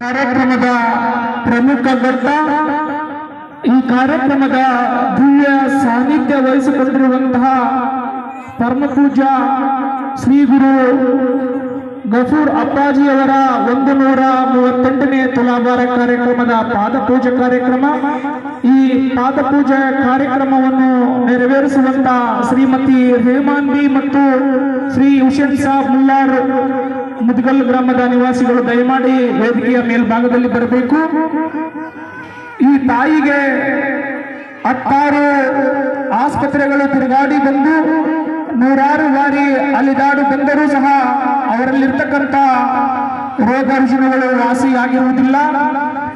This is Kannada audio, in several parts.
ಕಾರ್ಯಕ್ರಮದ ಪ್ರಮುಖ ಘಟ್ಟ ಈ ಕಾರ್ಯಕ್ರಮದ ದಿವ್ಯ ಸಾನ್ನಿಧ್ಯ ವಹಿಸಿಕೊಂಡಿರುವಂತಹ ಪರಮಪೂಜ ಶ್ರೀ ಗುರು ಗಫೂರ್ ಅಪ್ಪಾಜಿಯವರ ಒಂದು ನೂರ ಮೂವತ್ತೆಂಟನೇ ತುಲಾಭಾರ ಕಾರ್ಯಕ್ರಮದ ಪಾದಪೂಜೆ ಕಾರ್ಯಕ್ರಮ. ಈ ಪಾದಪೂಜೆ ಕಾರ್ಯಕ್ರಮವನ್ನು ನೆರವೇರಿಸುವಂತ ಶ್ರೀಮತಿ ಹೇಮಾನ್ ಬಿ ಮತ್ತು ಶ್ರೀ ಹುಸೇನ್ ಸಾಬ್ ಮುಲ್ಲಾರ್ ಮುದ್ಗಲ್ ಗ್ರಾಮದ ನಿವಾಸಿಗಳು ದಯಮಾಡಿ ವೇದಿಕೆಯ ಮೇಲ್ಭಾಗದಲ್ಲಿ ಬರಬೇಕು. ಈ ತಾಯಿಗೆ ಹತ್ತಾರು ಆಸ್ಪತ್ರೆಗಳು ತಿರುಗಾಡಿ ಬಂದು ನೂರಾರು ಬಾರಿ ಅಲಿದಾಡು ಬಂದರೂ ಸಹ ಅವರಲ್ಲಿರ್ತಕ್ಕಂಥ ರೋಗ ರುಜಿನಗಳು ವಾಸಿಯಾಗಿರುವುದಿಲ್ಲ.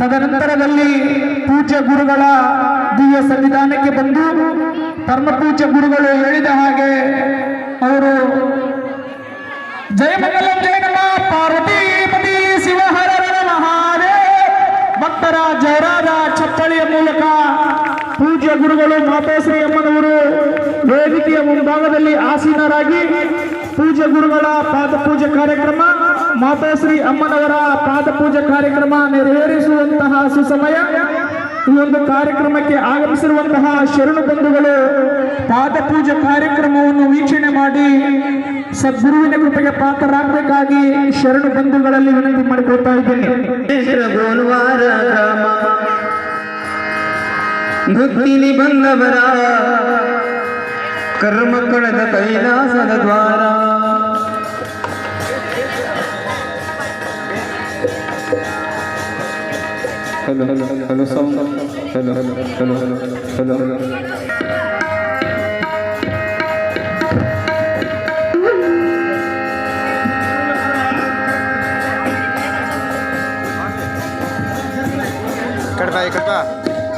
ತದನಂತರದಲ್ಲಿ ಪೂಜ್ಯ ಗುರುಗಳ ದಿವ್ಯ ಸನ್ನಿಧಾನಕ್ಕೆ ಬಂದು ಧರ್ಮ ಪೂಜ್ಯ ಗುರುಗಳು ಹೇಳಿದ ಹಾಗೆ ಅವರು ಜಯಮಂಗಲಂ ಜಯ ಗುರುಗಳು ಮಾತಾಶ್ರೀ ಅಮ್ಮನವರು ವೇದಿಕೆಯ ಮುಂಭಾಗದಲ್ಲಿ ಆಸೀನರಾಗಿ ಪೂಜೆ ಗುರುಗಳ ಪಾದಪೂಜೆ ಕಾರ್ಯಕ್ರಮ ಮಾತಾಶ್ರೀ ಅಮ್ಮನವರ ಪಾದಪೂಜೆ ಕಾರ್ಯಕ್ರಮ ನೆರವೇರಿಸುವಂತಹ ಸುಸಮಯ. ಈ ಒಂದು ಕಾರ್ಯಕ್ರಮಕ್ಕೆ ಆಗಮಿಸಿರುವಂತಹ ಶರಣ ಬಂಧುಗಳು ಪಾದಪೂಜೆ ಕಾರ್ಯಕ್ರಮವನ್ನು ವೀಕ್ಷಣೆ ಮಾಡಿ ಸದ್ಗುರುವಿನ ಕೃಪೆಗೆ ಪಾತ್ರರಾಗಬೇಕಾಗಿ ಶರಣ ಬಂಧುಗಳಲ್ಲಿ ವಿನಂತಿ ಮಾಡಿಕೊಳ್ತಾ ಇದ್ದೇನೆ. भक्तीने बंगवरा कर्म कळत कैलासद द्वारा। Hello hello hello sound. Hello hello hello hello hello hello. कडता कडता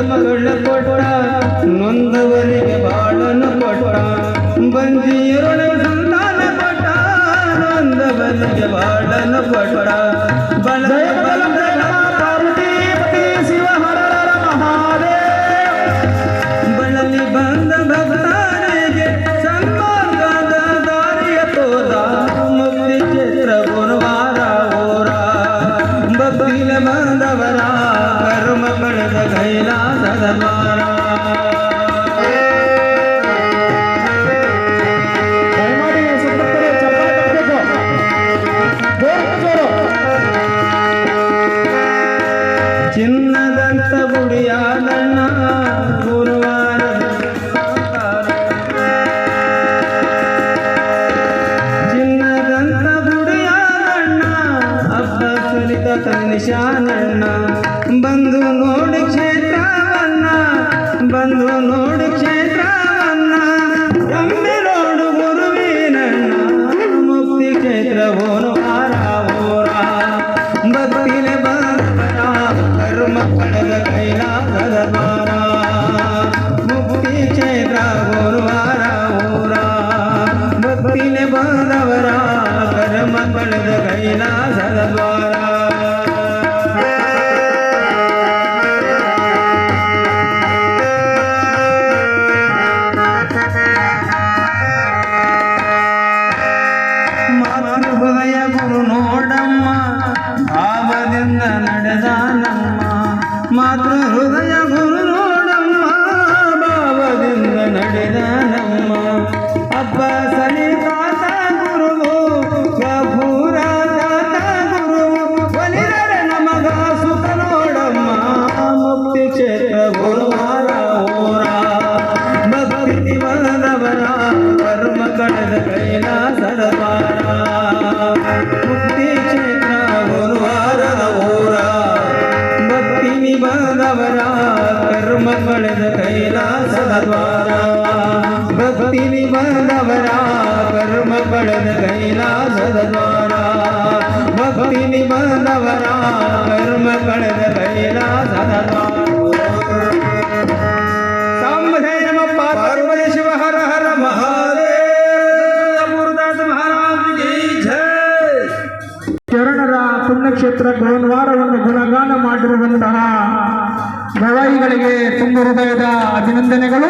ಮಕ್ಕಳ ಕೊಟ್ಟ ನೊಂದವರಿಗೆ ಬಾಳನು ಕೊಟ್ಟ ಬಂಜಿಯರೊಳಗೆ ಸಂತಾನ ಕೊಟ್ಟ ನೊಂದವರಿಗೆ ಬಾಳನು ಕೊಟ್ಟ. కైలాస ಕರ್ಮ ಕಳೆದ ಕೈಲಾಸದ ದ್ವಾರ ಮುಕ್ತಿ ಕ್ಷೇತ್ರ ಗುರುವಾರ ಊರ ಭಕ್ತಿಲೆ ಬಂದವರ ಕರ್ಮ ಕಳೆದ ಕೈಲಾಸದ ದ್ವಾರ ಭಕ್ತಿ ನಿಬಂದವರ ಕರ್ಮ ಕಳೆದ ಕೈಲಾಸದ ದ್ವಾರ ಭಕ್ತಿ ನಿಬಂದವರ ಕರ್ಮ ಕಳೆದ ಕೈಲಾಸದ ದ್ವಾರ ಸಾಂಬಧೇ ನಮ ಪಾರ್ವತಿ ಶಿವ ಹರ ಹರ ಮಹಾದೇವ ಗುರುದಾಸ ಮಹಾರಾಜ್ ಕಿ ಜೈ ಶರಣರ ಪುಣ್ಯಕ್ಷೇತ್ರ ಭಾನುವಾರವನ್ನು ಗುಣಗಾನ ಮಾಡಿರುವಂತಹ ಗವಾಯಿಗಳಿಗೆ ತುಂಬ ಹೃದಯದ ಅಭಿನಂದನೆಗಳು